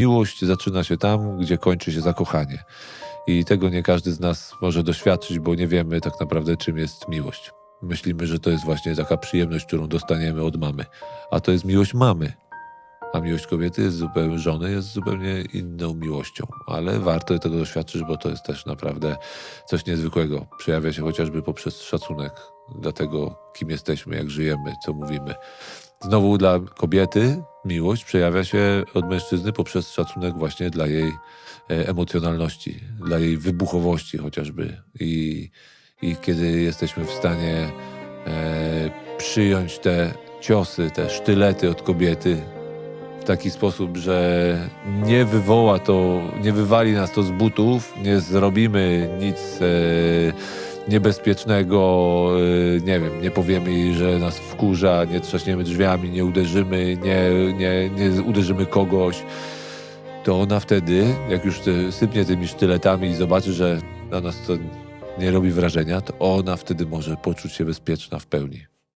Miłość zaczyna się tam, gdzie kończy się zakochanie. I tego nie każdy z nas może doświadczyć, bo nie wiemy tak naprawdę, czym jest miłość. Myślimy, że to jest właśnie taka przyjemność, którą dostaniemy od mamy. A to jest miłość mamy. A miłość kobiety jest zupełnie, żony jest zupełnie inną miłością. Ale warto tego doświadczyć, bo to jest też naprawdę coś niezwykłego. Przejawia się chociażby poprzez szacunek dla tego, kim jesteśmy, jak żyjemy, co mówimy. Znowu dla kobiety miłość przejawia się od mężczyzny poprzez szacunek właśnie dla jej e, emocjonalności, dla jej wybuchowości chociażby. I, i kiedy jesteśmy w stanie e, przyjąć te ciosy, te sztylety od kobiety w taki sposób, że nie wywoła to, nie wywali nas to z butów, nie zrobimy nic e, niebezpiecznego, e, nie wiem, nie powiemy że nas wkurza, nie trzaśniemy drzwiami, nie uderzymy, nie, nie, nie uderzymy kogoś, to ona wtedy, jak już te, sypnie tymi sztyletami i zobaczy, że na nas to nie robi wrażenia, to ona wtedy może poczuć się bezpieczna w pełni.